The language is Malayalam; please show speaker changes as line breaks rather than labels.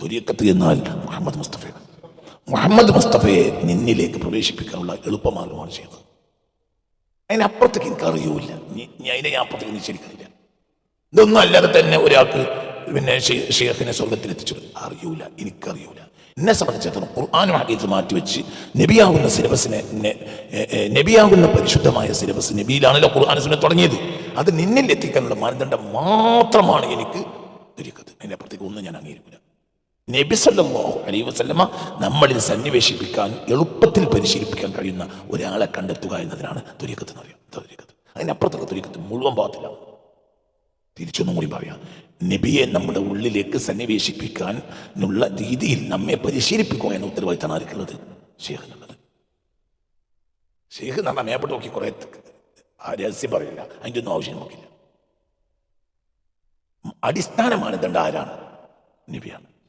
ത്വരീക്കത്ത് എന്നാൽ മുഹമ്മദ് മുസ്തഫയാണ് മുഹമ്മദ് മുസ്തഫയെ നിന്നിലേക്ക് പ്രവേശിപ്പിക്കാനുള്ള എളുപ്പമാർഗമാണ് ചെയ്തത്. അതിനപ്പുറത്തേക്ക് എനിക്ക് അറിയൂല നീ- നീ അതിനെ അപ്പുറത്തേക്ക് നിശ്ചയിക്കുന്നില്ല ഇതൊന്നും അല്ലാതെ തന്നെ ഒരാൾക്ക് പിന്നെ ഷെയ്ഖിനെ സ്വർഗത്തിലെത്തിച്ചു അറിയൂല. എനിക്കറിയൂല. എന്നെ സംബന്ധിച്ചിടത്തോളം ഖുർആാനും ഹദീസ് മാറ്റിവെച്ച് നബിയാകുന്ന സിലബസിനെ നബിയാകുന്ന പരിശുദ്ധമായ സിലബസ് നബിയിലാണല്ലോ ഖുർആൻ സിനിമ തുടങ്ങിയത്. അത് നിന്നിൽ എത്തിക്കാനുള്ള മാനദണ്ഡം മാത്രമാണ് എനിക്ക് ഒരുക്കത്. അതിന്റെ അപ്പുറത്തേക്ക് ഒന്നും ഞാൻ അംഗീകരിക്കില്ല നബി സല്ലല്ലാഹു അലൈഹി വസല്ലമ നമ്മളിൽ സന്നിവേശിപ്പിക്കാൻ എളുപ്പത്തിൽ പരിശീലിപ്പിക്കാൻ കഴിയുന്ന ഒരാളെ കണ്ടെത്തുക എന്നതിനാണ് തുര്യക്കത്ത് എന്ന് പറയുന്നത്. തുര്യക്കത്ത് അതിനപ്പുറത്തുള്ള തുര്യക്കത്ത് മുഴുവൻ ഭാഗത്തിലാണ് തിരിച്ചൊന്നും കൂടി പറയാം. നബിയെ നമ്മുടെ ഉള്ളിലേക്ക് സന്നിവേശിപ്പിക്കാൻ ഉള്ള രീതിയിൽ നമ്മെ പരിശീലിപ്പിക്കുക എന്ന ഉത്തരവാദിത്തമാണ് ആർക്കുള്ളത്? ഷേഖ് എന്നുള്ളത്. ഷേഖ് നമ്മൾ മേപ്പെട്ട് നോക്കി കുറെ രഹസ്യം പറയില്ല. അതിന്റെ ഒന്നും ആവശ്യം നോക്കില്ല അടിസ്ഥാനമാണ് ഇതേണ്ട ആരാണ്? നബിയാണ്.